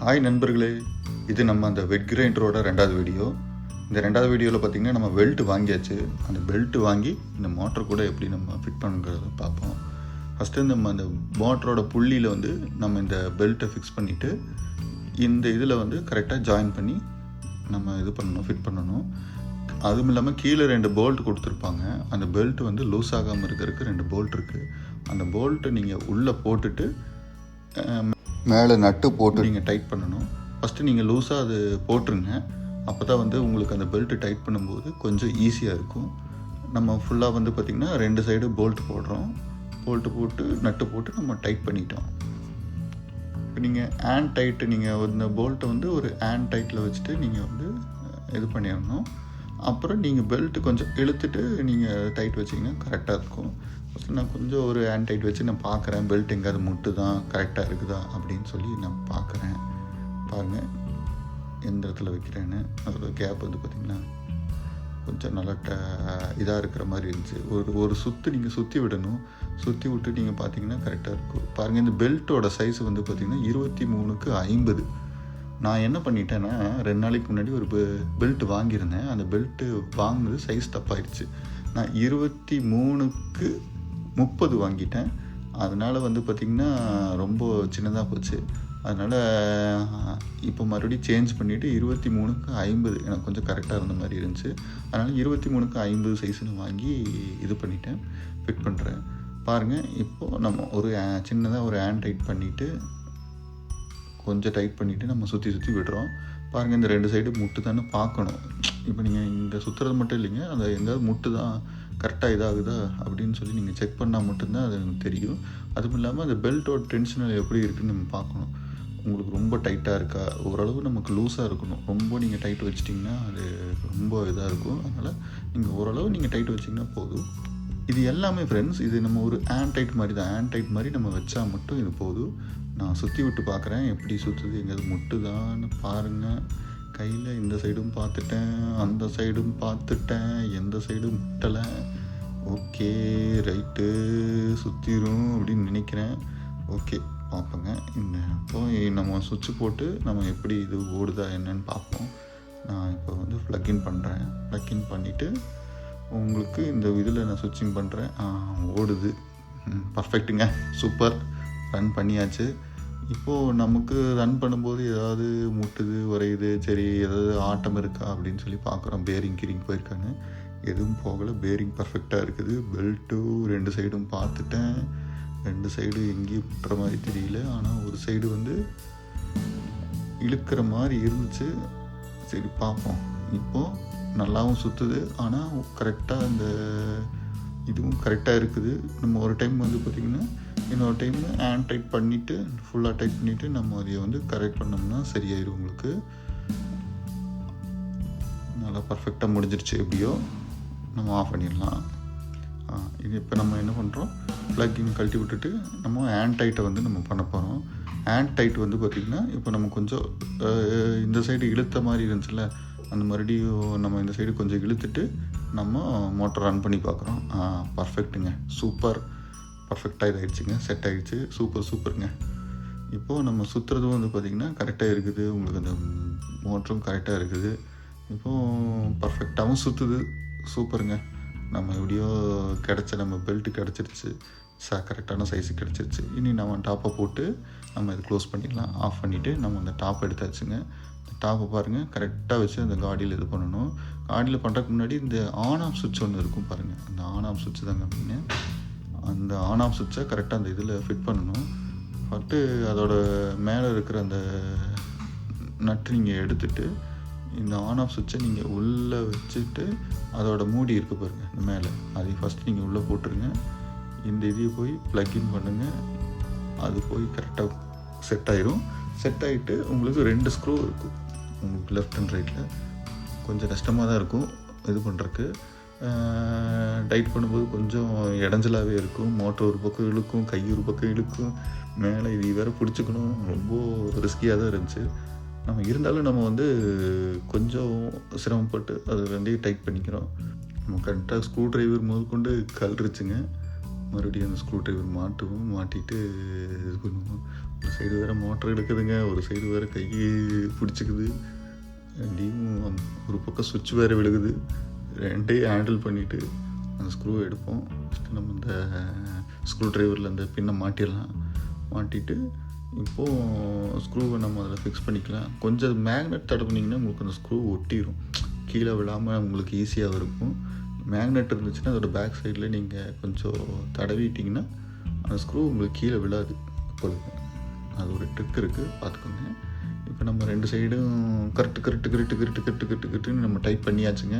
Hi நண்பர்களே இது நம்ம அந்த வெட் கிரைண்டரோட ரெண்டாவது வீடியோ இந்த ரெண்டாவது வீடியோவில் பார்த்திங்கன்னா நம்ம பெல்ட் வாங்கியாச்சு. அந்த பெல்ட் வாங்கி இந்த மோட்டர் கூட எப்படி நம்ம ஃபிட் பண்ணுங்கிறத பார்ப்போம் ஃபஸ்ட்டு நம்ம அந்த மோட்டரோட புள்ளியில் வந்து நம்ம இந்த பெல்ட்டை ஃபிக்ஸ் பண்ணிவிட்டு இந்த இதில் வந்து கரெக்டாக ஜாயின் பண்ணி நம்ம இது பண்ணணும் ஃபிட் பண்ணணும். அதுவும் இல்லாமல் கீழே ரெண்டு போல்ட் கொடுத்துருப்பாங்க. அந்த பெல்ட் வந்து லூஸ் ஆகாமல் இருக்கிறதுக்கு ரெண்டு போல்ட் இருக்குது அந்த போல்ட்டை நீங்கள் உள்ளே போட்டுட்டு மேலே நட்டு போட்டு நீங்கள் டைட் பண்ணணும். ஃபஸ்ட்டு நீங்கள் லூஸாக அது போட்டுருங்க. அப்போ தான் வந்து உங்களுக்கு அந்த பெல்ட்டு டைட் பண்ணும்போது கொஞ்சம் ஈஸியாக இருக்கும். நம்ம ஃபுல்லாக வந்து பார்த்திங்கன்னா ரெண்டு சைடு போல்ட் போடுறோம். போல்ட்டு போட்டு நட்டு போட்டு நம்ம டைட் பண்ணிட்டோம். இப்போ நீங்கள் ஆன் டைட்டு நீங்கள் இந்த போல்ட்டை வந்து ஒரு ஆன் டைட்டில் வச்சுட்டு நீங்கள் வந்து இது பண்ணிடணும். அப்புறம் நீங்கள் பெல்ட்டு கொஞ்சம் இழுத்துட்டு நீங்கள் டைட் வச்சிங்கன்னா கரெக்டாக இருக்கும். ஃபஸ்ட்டு நான் கொஞ்சம் ஒரு ஹேண்ட் டைட் வச்சு நான் பார்க்குறேன். பெல்ட் எங்கேயாவது முட்டு தான் கரெக்டாக இருக்குதா? அப்படின்னு சொல்லி நான் பார்க்குறேன். பாருங்கள் எந்த இடத்துல வைக்கிறேன்னு. அதோட கேப் வந்து பார்த்திங்கன்னா கொஞ்சம் நல்லா ட இதாக இருக்கிற மாதிரி இருந்துச்சு. ஒரு ஒரு சுற்று நீங்கள் சுற்றி விடணும். சுற்றி விட்டு நீங்கள் பார்த்தீங்கன்னா கரெக்டாக இருக்கும். பாருங்கள் இந்த பெல்ட்டோட சைஸ் வந்து பார்த்திங்கன்னா இருபத்தி மூணுக்கு ஐம்பது. நான் என்ன பண்ணிட்டேன்னா ரெண்டு நாளைக்கு முன்னாடி ஒரு பெல்ட் வாங்கியிருந்தேன். அந்த பெல்ட்டு வாங்கினது சைஸ் தப்பாயிடுச்சு நான் இருபத்தி மூணுக்கு முப்பது வாங்கிட்டேன். அதனால் வந்து பார்த்திங்கன்னா ரொம்ப சின்னதாக போச்சு. அதனால் இப்போ மறுபடியும் சேஞ்ச் பண்ணிவிட்டு இருபத்தி மூணுக்கு ஐம்பது. எனக்கு கொஞ்சம் கரெக்டாக இருந்த மாதிரி இருந்துச்சு. அதனால் இருபத்தி மூணுக்கு ஐம்பது சைஸ்னு வாங்கி இது பண்ணிட்டேன். ஃபிட் பண்ணுறேன் பாருங்கள் இப்போது நம்ம ஒரு சின்னதாக ஒரு ஹேண்ட் ரைட் பண்ணிவிட்டு கொஞ்சம் டைட் பண்ணிவிட்டு நம்ம சுற்றி சுற்றி விடுறோம். பாருங்கள் இந்த ரெண்டு சைடு முட்டு தானே பார்க்கணும். இப்போ நீங்கள் இங்கே சுற்றுறது மட்டும் இல்லைங்க அந்த எங்கேயாவது முட்டு தான் கரெக்டாக இதாகுதா அப்படின்னு சொல்லி நீங்கள் செக் பண்ணால் மட்டும்தான் அது எனக்கு தெரியும். அதுவும் இல்லாமல் அந்த பெல்ட்டோட டென்ஷனல் எப்படி இருக்குன்னு நம்ம பார்க்கணும். உங்களுக்கு ரொம்ப டைட்டாக இருக்கா? ஓரளவு நமக்கு லூஸாக இருக்கணும். ரொம்ப நீங்கள் டைட் வச்சிட்டிங்கன்னா அது ரொம்ப இதாக இருக்கும். அதனால் நீங்கள் ஓரளவு நீங்கள் டைட் வச்சிங்கன்னா போதும். இது எல்லாமே ஃப்ரெண்ட்ஸ் இது நம்ம ஒரு ஹேண்ட் டைட் மாதிரி தான். ஹேண்ட் டைட் மாதிரி நம்ம வச்சா மட்டும் இது போதும். நான் சுற்றி விட்டு பார்க்குறேன் எப்படி சுற்றுது எங்கேயாவது முட்டுதான்னு பாருங்கள் கையில் இந்த சைடும் பார்த்துட்டேன். அந்த சைடும் பார்த்துட்டேன். எந்த சைடும் முட்டலை. ஓகே ரைட்டு சுற்றிடும் அப்படின்னு நினைக்கிறேன். ஓகே பார்ப்போங்க. இந்த இப்போ நம்ம சுவிட்ச் போட்டு நம்ம எப்படி இது ஓடுதா என்னன்னு பார்ப்போம். நான் இப்போ வந்து ப்ளக்இன் பண்ணுறேன் ப்ளக்இன் பண்ணிவிட்டு உங்களுக்கு இந்த இதில் நான் சுவிட்சிங் பண்ணுறேன் ஓடுது. பர்ஃபெக்ட்டுங்க சூப்பர் ரன் பண்ணியாச்சு. இப்போது நமக்கு ரன் பண்ணும்போது ஏதாவது முட்டுது உரையுது சரி ஏதாவது ஆட்டம் இருக்கா அப்படின்னு சொல்லி பார்க்குறோம். பேரிங் கிரிங் போயிருக்கான்னு எதுவும் போகலை. பேரிங் பர்ஃபெக்டாக இருக்குது. பெல்ட்டும் ரெண்டு சைடும் பார்த்துட்டேன். ரெண்டு சைடு எங்கேயும் முட்டுற மாதிரி தெரியல. ஆனால் ஒரு சைடு வந்து இழுக்கிற மாதிரி இருந்துச்சு. சரி பார்ப்போம். இப்போது நல்லாவும் சுற்றுது ஆனால் கரெக்டாக அந்த இதுவும் கரெக்டாக இருக்குது. நம்ம ஒரு டைம் வந்து பார்த்திங்கன்னா இன்னொரு டைம் ஹேண்ட் டைட் பண்ணிவிட்டு ஃபுல்லாக டைட் பண்ணிவிட்டு நம்ம அதை வந்து கரெக்ட் பண்ணோம்னா சரியாயிடும் உங்களுக்கு. நல்லா பர்ஃபெக்டாக முடிஞ்சிருச்சு. எப்படியோ நம்ம ஆஃப் பண்ணிடலாம். இது இப்போ நம்ம என்ன பண்ணுறோம் ப்ளக்கிங் கழட்டி விட்டுட்டு நம்ம ஹேண்ட் டைட்டை வந்து நம்ம பண்ண போகிறோம் ஹேண்ட் டைட் வந்து பார்த்திங்கன்னா இப்போ நம்ம கொஞ்சம் இந்த சைடு இழுத்த மாதிரி இருந்துச்சுல்ல அந்த மறுபடியும் நம்ம இந்த சைடு கொஞ்சம் இழுத்துட்டு நம்ம மோட்டர் ரன் பண்ணி பார்க்குறோம் பர்ஃபெக்ட்டுங்க சூப்பர். பர்ஃபெக்டாக இதாகிடுச்சுங்க செட் ஆகிடுச்சு சூப்பர் சூப்பருங்க இப்போது நம்ம சுற்றுறதும் வந்து பார்த்திங்கன்னா கரெக்டாக இருக்குது. உங்களுக்கு அந்த மோட்டரும் கரெக்டாக இருக்குது. இப்போது பர்ஃபெக்டாகவும் சுற்றுது சூப்பருங்க நம்ம எப்படியோ கிடச்ச நம்ம பெல்ட்டு கிடச்சிருச்சு. ச கரெக்டான சைஸு கிடச்சிருச்சு. இனி நம்ம டாப்பை போட்டு நம்ம இது க்ளோஸ் பண்ணிடலாம் ஆஃப் பண்ணிவிட்டு நம்ம அந்த டாப் எடுத்தாச்சுங்க. டாப்பை பாருங்கள் கரெக்டாக வச்சு அந்த காடியில் இது பண்ணணும். காடியில் பண்ணுறதுக்கு முன்னாடி இந்த ஆன் ஆஃப் சுவிட்ச் ஒன்று இருக்கும் பாருங்கள் அந்த ஆன் ஆஃப் சுவிட்ச் தாங்க அப்படின்னு அந்த ஆன் ஆஃப் சுவிட்சை கரெக்டாக அந்த இதில் ஃபிட் பண்ணணும். ஃபஸ்ட்டு அதோட மேலே இருக்கிற அந்த நட்டு நீங்கள் எடுத்துட்டு இந்த ஆன் ஆஃப் சுவிட்சை நீங்கள் உள்ளே வச்சுட்டு அதோட மூடி இருக்குது பாருங்கள் இந்த மேலே. அதை ஃபஸ்ட் நீங்கள் உள்ளே போட்டுருங்க. இந்த இதையை போய் ப்ளக்இன் பண்ணுங்கள் அது போய் கரெக்டாக செட் ஆயிரும். செட் ஆகிட்டு உங்களுக்கு ரெண்டு ஸ்க்ரூ இருக்கும். உங்களுக்கு லெஃப்ட் அண்ட் ரைட்டில் கொஞ்சம் கஷ்டமாக தான் இருக்கும் இது பண்ணுறக்கு டைட் பண்ணும்போது கொஞ்சம் இடைஞ்சலாகவே இருக்கும். மோட்டர் ஒரு பக்கம் இழுக்கும் கை ஒரு பக்கம் இழுக்கும். மேலே இது வேறு பிடிச்சிக்கணும். ரொம்ப ரிஸ்கியாக தான் இருந்துச்சு. நம்ம இருந்தாலும் நம்ம வந்து கொஞ்சம் சிரமப்பட்டு அதை வந்து டைட் பண்ணிக்கிறோம். நம்ம கரெக்டாக ஸ்க்ரூ டிரைவர் முதற்கொண்டு கல்றிச்சுங்க மறுபடியும் அந்த ஸ்க்ரூ டிரைவர் மாட்டுவோம் மாட்டிட்டு இது பண்ணுவோம். ஒரு சைடு வேறு மோட்டர் எடுக்குதுங்க ஒரு சைடு வேறு கை பிடிச்சிக்குது. ரெண்டையும் ஒரு பக்கம் சுவிட்ச் வேறு விழுகுது. ரெண்டையும் ஹேண்டில் பண்ணிவிட்டு அந்த ஸ்க்ரூ எடுப்போம். ஃபஸ்ட்டு நம்ம இந்த ஸ்க்ரூ ட்ரைவரில் அந்த பின்னை மாட்டிடலாம். மாட்டிட்டு இப்போது ஸ்க்ரூவை நம்ம அதில் ஃபிக்ஸ் பண்ணிக்கலாம். கொஞ்சம் மேக்னெட் தடப்புனிங்கன்னா உங்களுக்கு அந்த ஸ்க்ரூ ஒட்டிடும் கீழே விழாமல் உங்களுக்கு ஈஸியாக இருக்கும். மேக்னெட் இருந்துச்சுன்னா அதோட பேக் சைடில் நீங்கள் கொஞ்சம் தடவிட்டிங்கன்னா அந்த ஸ்க்ரூ உங்களுக்கு கீழே விழாது. எப்பொழுதுமே அது ஒரு ட்ரிக் இருக்குது பார்த்துக்கோங்க. இப்போ நம்ம ரெண்டு சைடும் correct correct correct correct correct correct கரெக்டுன்னு நம்ம டைப் பண்ணியாச்சுங்க.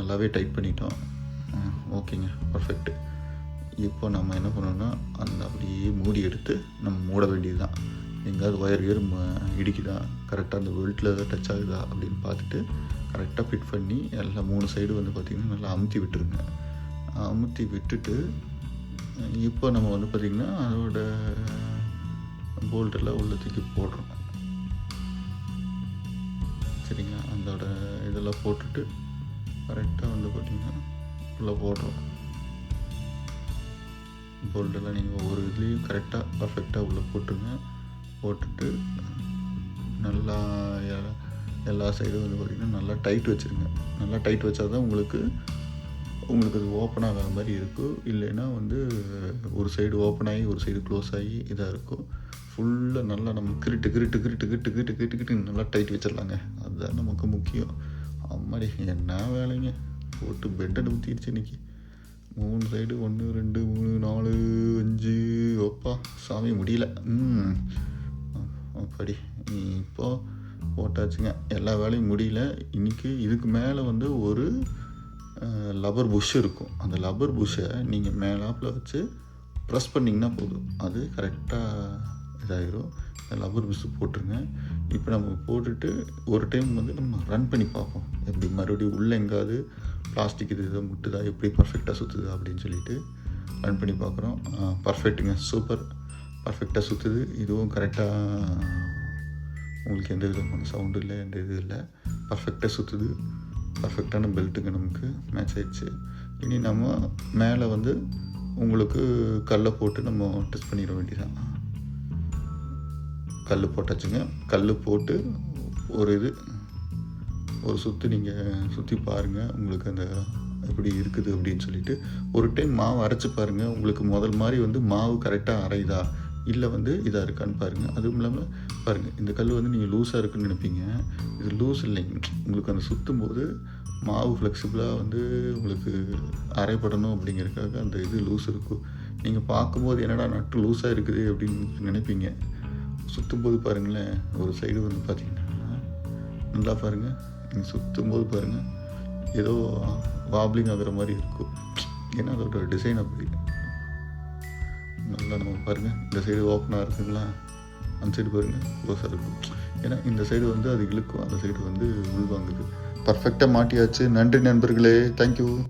நல்லாவே டைப் பண்ணிட்டோம். ஓகேங்க பர்ஃபெக்ட் இப்போ நம்ம என்ன பண்ணோம்னா அந்த அப்படியே மூடி எடுத்து நம்ம மூட வேண்டியது தான் எங்கேயாவது ஒயர் ஏறு இடிக்குதா? கரெக்டாக அந்த பெல்ட்டில் டச் ஆகுதா? அப்படின்னு பார்த்துட்டு கரெக்டாக ஃபிட் பண்ணி எல்லா மூணு சைடு வந்து பார்த்திங்கன்னா நல்லா அமுத்தி விட்டுருங்க. அமுத்தி விட்டுட்டு இப்போ நம்ம வந்து பார்த்திங்கன்னா அதோட போல்ட்டெல்லாம் உள்ள தூக்கி போடுறோம். சரிங்களா? அதோட இதெல்லாம் போட்டுட்டு கரெக்டாக வந்து பார்த்திங்கன்னா உள்ளே போடுறோம். போல்ட்டெல்லாம் நீங்கள் ஒவ்வொரு இதுலேயும் கரெக்டாக பர்ஃபெக்டாக உள்ளே போட்டுருங்க போட்டுட்டு நல்லா எல்லா சைடும் வந்து பார்த்திங்கன்னா நல்லா டைட் வச்சுருங்க. நல்லா டைட் வச்சா தான் உங்களுக்கு உங்களுக்கு அது ஓப்பன் ஆகாத மாதிரி இருக்கும். இல்லைன்னா வந்து ஒரு சைடு ஓப்பன் ஆகி ஒரு சைடு க்ளோஸ் ஆகி இதாக இருக்கும். ஃபுல்லாக நல்லா நம்ம கிரிட்டு கிரிட்டு கிரிட்டு கிரிட்டு கிரிட்டு கிரிட்டு கிரிட்டு நல்லா டைட் வச்சிடலாங்க. அதுதான் நமக்கு முக்கியம். அம்மாடி என்ன வேலைங்க? போட்டு பெட்டை ஊற்றிடுச்சு இன்னைக்கு. மூணு சைடு ஒன்று ரெண்டு மூணு நாலு அஞ்சு. ஒப்பா சாமி முடியல. ம். அப்படி இப்போ போட்டாச்சுங்க. எல்லா வேலையும் முடியல. இன்றைக்கி இதுக்கு மேலே வந்து ஒரு லப்பர் புஷ் இருக்கும். அந்த லப்பர் புஷ்ஷை நீங்கள் மேலாப்பில் வச்சு ப்ரெஸ் பண்ணிங்கன்னா போதும். அது கரெக்டாக இதாகிடும் லப்பர் புஷ் போட்டுருங்க. இப்போ நம்ம போட்டுட்டு ஒரு டைம் வந்து நம்ம ரன் பண்ணி பார்ப்போம். எப்படி மறுபடியும் உள்ளே எங்காவது பிளாஸ்டிக் இது இதை முட்டுதா எப்படி பர்ஃபெக்டாக சுற்றுதா அப்படின்னு சொல்லிட்டு ரன் பண்ணி பார்க்குறோம். பர்ஃபெக்ட்டுங்க சூப்பர் பர்ஃபெக்டாக சுற்றுது இதுவும் கரெக்டாக உங்களுக்கு எந்த விதமான சவுண்டு இல்லை எந்த இது இல்லை. பர்ஃபெக்டாக சுற்றுது பர்ஃபெக்டான பெல்ட்டுங்க நமக்கு மேட்ச் ஆயிடுச்சு. இனி நம்ம மேலே வந்து உங்களுக்கு கல்லை போட்டு நம்ம டெஸ்ட் பண்ணிட வேண்டியதான் கல் போட்டாச்சுங்க. கல் போட்டு ஒரு இது ஒரு சுற்று நீங்கள் சுற்றி பாருங்கள் உங்களுக்கு அந்த எப்படி இருக்குது அப்படின்னு சொல்லிட்டு ஒரு டைம் மாவு அரைச்சி பாருங்கள் உங்களுக்கு முதல் மாதிரி வந்து மாவு கரெக்டாக அரையுதா? இல்லை வந்து இதாக இருக்கான்னு பாருங்கள் அதுவும் இல்லாமல் பாருங்கள் இந்த கல் வந்து நீங்கள் லூஸாக இருக்குன்னு நினைப்பீங்க. இது லூஸ் இல்லைங்க உங்களுக்கு அந்த சுற்றும் போது மாவு ஃப்ளெக்சிபிளாக வந்து உங்களுக்கு அரைப்படணும் அப்படிங்கிறதுக்காக அந்த இது லூஸ் இருக்கும் நீங்கள் பார்க்கும்போது என்னடா நட்டு லூஸாக இருக்குது அப்படின்னு நினைப்பீங்க. சுற்றும் போது பாருங்களேன் ஒரு சைடு வந்து பார்த்தீங்கன்னா நல்லா பாருங்கள் நீங்கள் சுற்றும் போது பாருங்கள் ஏதோ வாப்ளிங் ஆகிற மாதிரி இருக்கும். ஏன்னா அதோட டிசைன் அப்படி. நல்லா நம்ம பாருங்கள் இந்த சைடு ஓப்பனாக இருக்குங்களா? அந்த சைடு பாருங்கள் க்ளோஸாக இருக்கும். ஏன்னா இந்த சைடு வந்து அது இழுக்கும். அந்த சைடு வந்து உள்வாங்குது. பர்ஃபெக்டாக மாட்டியாச்சு. நன்றி நண்பர்களே. தேங்க்யூ